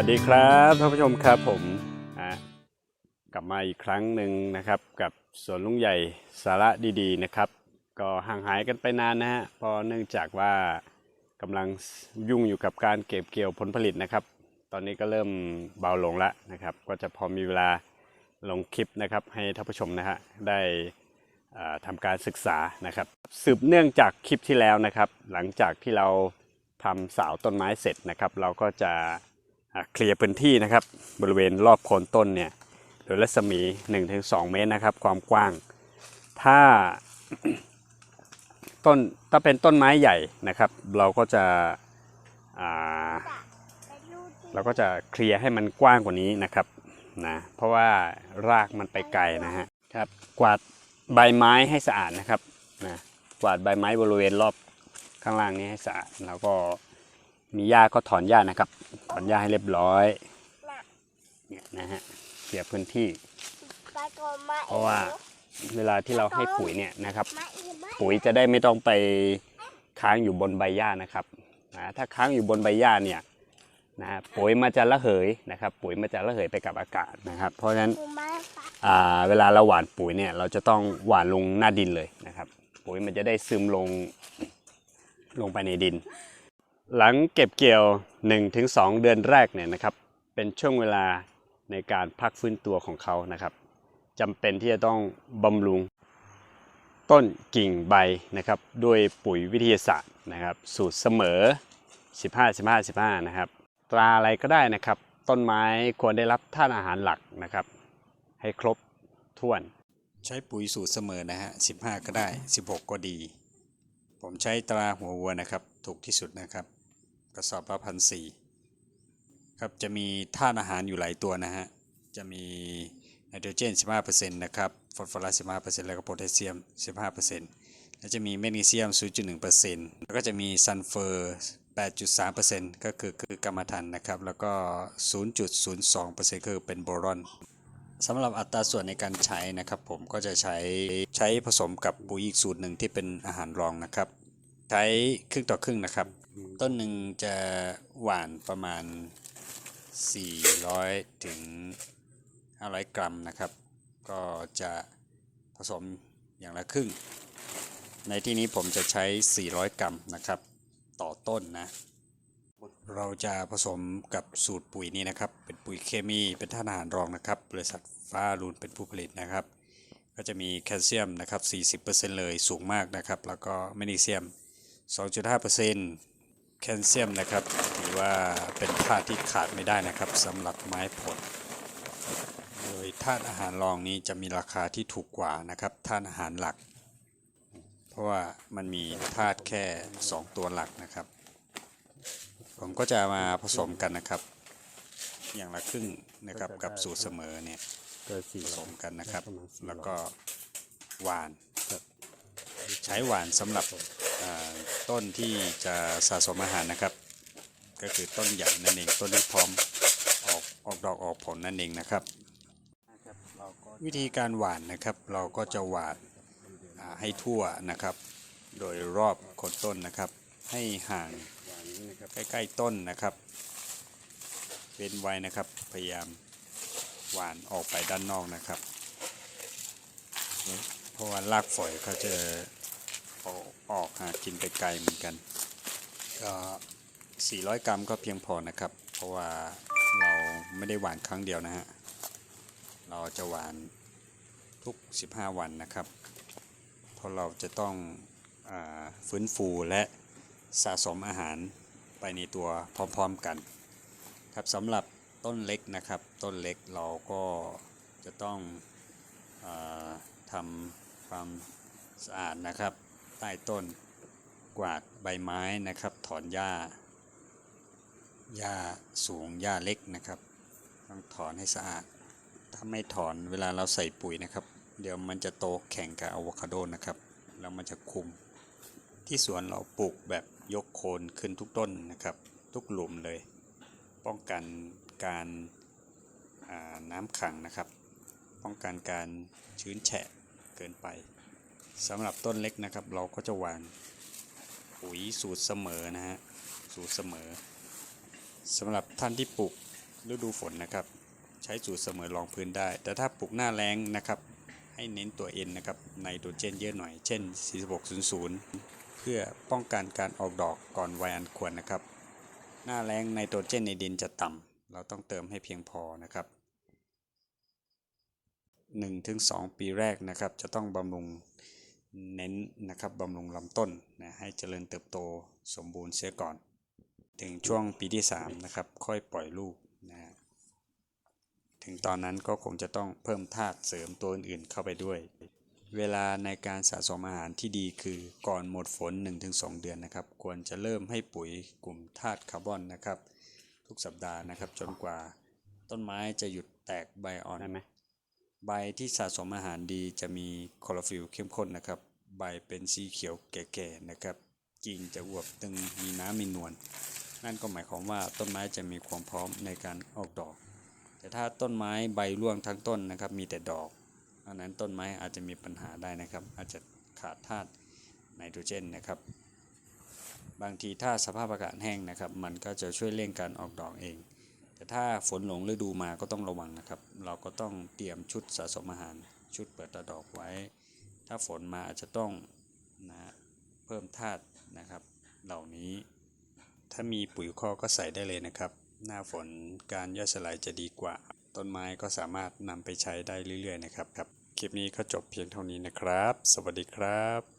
วัสดีครับท่านผู้ชมครับผมกลับมาอีกครั้งหนึ่งนะครับ กับสวนลุงใหญ่สาระดีๆนะครับ ก็ห่างหายกันไปนานนะฮะเพราะเนื่องจากว่ากำลังยุ่งอยู่กับการเก็บเกี่ยวผลผลิตนะครับ ตอนนี้ก็เริ่มเบาลงแล้วนะครับ ก็จะพอมีเวลาลงคลิปนะครับ ให้ท่านผู้ชมนะฮะได้อ่าทำการศึกษานะครับ สืบเนื่องจากคลิปที่แล้วนะครับ หลังจากที่เราทำเสาวต้นไม้เสร็จนะครับ เราก็จะ เคลียร์พื้นที่นะครับ บริเวณรอบโคนต้นเนี่ยโดยรัศมี 1-2 เมตรนะครับ ความกว้าง ถ้าต้นถ้าเป็นต้นไม้ใหญ่นะครับ เราก็จะอ่าเราก็จะเคลียร์ให้มันกว้างกว่านี้นะครับนะเพราะว่ารากมันไปไกลนะฮะครับกวาดใบไม้ให้สะอาดนะครับนะกวาดใบไม้บริเวณรอบข้างล่างนี้ให้สะอาดแล้วก็ มีหญ้าก็ถอนหญ้านะครับ ถอนหญ้าให้เรียบร้อยเนี่ยนะฮะเคลียร์พื้นที่ เพราะว่าเวลาที่เราให้ปุ๋ยเนี่ยนะครับ ปุ๋ยจะได้ไม่ต้องไปค้างอยู่บนใบหญ้านะครับนะถ้าค้างอยู่บนใบหญ้าเนี่ยนะปุ๋ยมันจะระเหยนะครับ ปุ๋ยมันจะระเหยไปกับอากาศนะครับ เพราะฉะนั้นเวลาเราหว่านปุ๋ยเนี่ยเราจะต้องหว่านลงหน้าดินเลยนะครับ ปุ๋ยมันจะได้ซึมลงลงไปในดิน หลังเก็บเกี่ยว 1-2 เดือนแรกเนี่ยนะครับ เป็นช่วงเวลาในการพักฟื้นตัวของเขานะครับจำเป็นที่จะต้องบำรุงต้นกิ่งใบนะครับด้วยปุ๋ยวิทยาศาสตร์นะครับ สูตรเสมอ 15 15 15 นะครับ ตราอะไรก็ได้นะครับ ต้นไม้ควรได้รับธาตุอาหารหลักนะครับ ให้ครบถ้วน ใช้ปุ๋ยสูตรเสมอนะฮะ 15 ก็ได้ 16 ก็ดี ผมใช้ตราหัววัวนะครับ ถูกที่สุดนะครับ กระสอบละพันสี่ครับจะมีธาตุอาหารอยู่หลายตัวนะฮะ จะมีไนโตรเจน 15%นะครับฟอสฟอรัส 15%แล้วก็โพแทสเซียม 15%แล้วจะมีแมกนีเซียม 0.1%แล้วก็จะมีซัลเฟอร์ 8.3%ก็คือคือกรรมฐานนะครับ แล้วก็ 0.02%ก็คือเป็นโบรอนสำหรับอัตราส่วนในการใช้นะครับผมก็จะใช้ใช้ผสมกับปุ๋ยอีกสูตรหนึ่งที่เป็นอาหารรองนะครับ ใช้ครึ่งต่อครึ่งนะครับ ต้นหนึ่งจะหวานประมาณ 400 ถึง 500 กรัมนะครับ ก็จะผสมอย่างละครึ่ง ในที่นี้ผมจะใช้ 400 กรัมนะครับ ต่อต้นนะ เราจะผสมกับสูตรปุ๋ยนี้นะครับ เป็นปุ๋ยเคมีเป็นธาตุอาหารรองนะครับ บริษัทฟ้ารูนเป็นผู้ผลิตนะครับ ก็จะมีแคลเซียมนะครับ 40%เลยสูงมากนะครับ แล้วก็แมกนีเซียม 2.5% แคลเซียมนะครับถือว่าเป็นธาตุที่ขาดไม่ได้นะครับสำหรับไม้ผล โดยธาตุอาหารรองนี้จะมีราคาที่ถูกกว่านะครับธาตุอาหารหลัก เพราะว่ามันมีธาตุแค่ 2 ตัวหลักนะครับ ผมก็จะมาผสมกันนะครับ อย่างละครึ่งนะครับกับสูตรเสมอเนี่ยผสมกันนะครับ แล้วก็หวาน ใช้หวานสำหรับ ต้นที่จะสะสมอาหารนะครับ ก็คือต้นใหญ่นั่นเองต้นที่พร้อมออกออกดอกออกผลนั่นเองนะครับ วิธีการหวานนะครับ เราก็จะหวานให้ทั่วนะครับ โดยรอบโคนต้นนะครับ ให้ห่างใกล้ๆต้นนะครับเว้นไว้นะครับพยายามหวานออกไปด้านนอกนะครับ เพราะว่ารากฝอยเขาจะ ออกออกหากินไปไกลเหมือนกันก็400 กรัมก็เพียงพอนะครับ เพราะว่าเราไม่ได้หวานครั้งเดียวนะฮะ เราจะหวานทุก 15 วันนะครับ เพราะเราจะต้องอฟื้นฟูและสะสมอาหารไปในตัวพร้อมๆกัน ครับสำหรับต้นเล็กนะครับ ต้นเล็กเราก็จะต้องอทำความสะอาดนะครับ ใต้ต้น กวาดใบไม้นะครับ ถอนหญ้าหญ้าสูงหญ้าเล็กนะครับ ต้องถอนให้สะอาด ถ้าไม่ถอนเวลาเราใส่ปุ๋ยนะครับ เดี๋ยวมันจะโตแข่งกับอะโวคาโดนะครับ แล้วมันจะคุม ที่สวนเราปลูกแบบยกโคนขึ้นทุกต้นนะครับ ทุกหลุมเลย ป้องกันการาน้ำขังนะครับ ป้องกันการชื้นแฉะเกินไป สำหรับต้นเล็กนะครับ เราก็จะหวานปุ๋ยสูตรเสมอนะฮะสูตรเสมอสำหรับท่านที่ปลูกฤดูฝนนะครับ ใช้สูตรเสมอรองพื้นได้ แต่ถ้าปลูกหน้าแรงนะครับ ให้เน้นตัว N นะครับไนโตรเจนเยอะหน่อยเช่น 4600 เพื่อป้องกันการออกดอกก่อนวัยอันควรนะครับ หน้าแรงไนโตรเจนในดินจะต่ำเราต้องเติมให้เพียงพอนะครับ1-2 ปีแรกนะครับ จะต้องบำรุง เน้นนะครับบำรุงลำต้นนะให้เจริญเติบโตสมบูรณ์เสียก่อน ถึงช่วงปีที่3นะครับค่อยปล่อยลูกนะฮะถึงตอนนั้นก็คงจะต้องเพิ่มธาตุเสริมตัวอื่นๆเข้าไปด้วย เวลาในการสะสมอาหารที่ดีคือก่อนหมดฝน 1-2 เดือนนะครับ ควรจะเริ่มให้ปุ๋ยกลุ่มธาตุคาร์บอนนะครับ ทุกสัปดาห์นะครับจนกว่าต้นไม้จะหยุดแตกใบอ่อนได้ไหมใบที่สะสมอาหารดีจะมีคลอโรฟิลล์เข้มข้นนะครับ ใบเป็นสีเขียวแก่ๆนะครับกิ่งจะอวบตึงมีน้ำมีนวลนั่นก็หมายความว่าต้นไม้จะมีความพร้อมในการออกดอก แต่ถ้าต้นไม้ใบร่วงทั้งต้นนะครับมีแต่ดอกอันนั้นต้นไม้อาจจะมีปัญหาได้นะครับ อาจจะขาดธาตุไนโตรเจนนะครับ บางทีถ้าสภาพอากาศแห้งนะครับ มันก็จะช่วยเร่งการออกดอกเอง แต่ถ้าฝนหลงฤดูมาก็ต้องระวังนะครับ เราก็ต้องเตรียมชุดสะสมอาหารชุดเปิดตาดอกไว้ ถ้าฝนมาอาจจะต้องนะเพิ่มธาตุนะครับ เหล่านี้ ถ้ามีปุ๋ยคอกก็ใส่ได้เลยนะครับ หน้าฝนการย่อยสลายจะดีกว่า ต้นไม้ก็สามารถนำไปใช้ได้เรื่อยๆนะครับครับ คลิปนี้ก็จบเพียงเท่านี้นะครับ สวัสดีครับ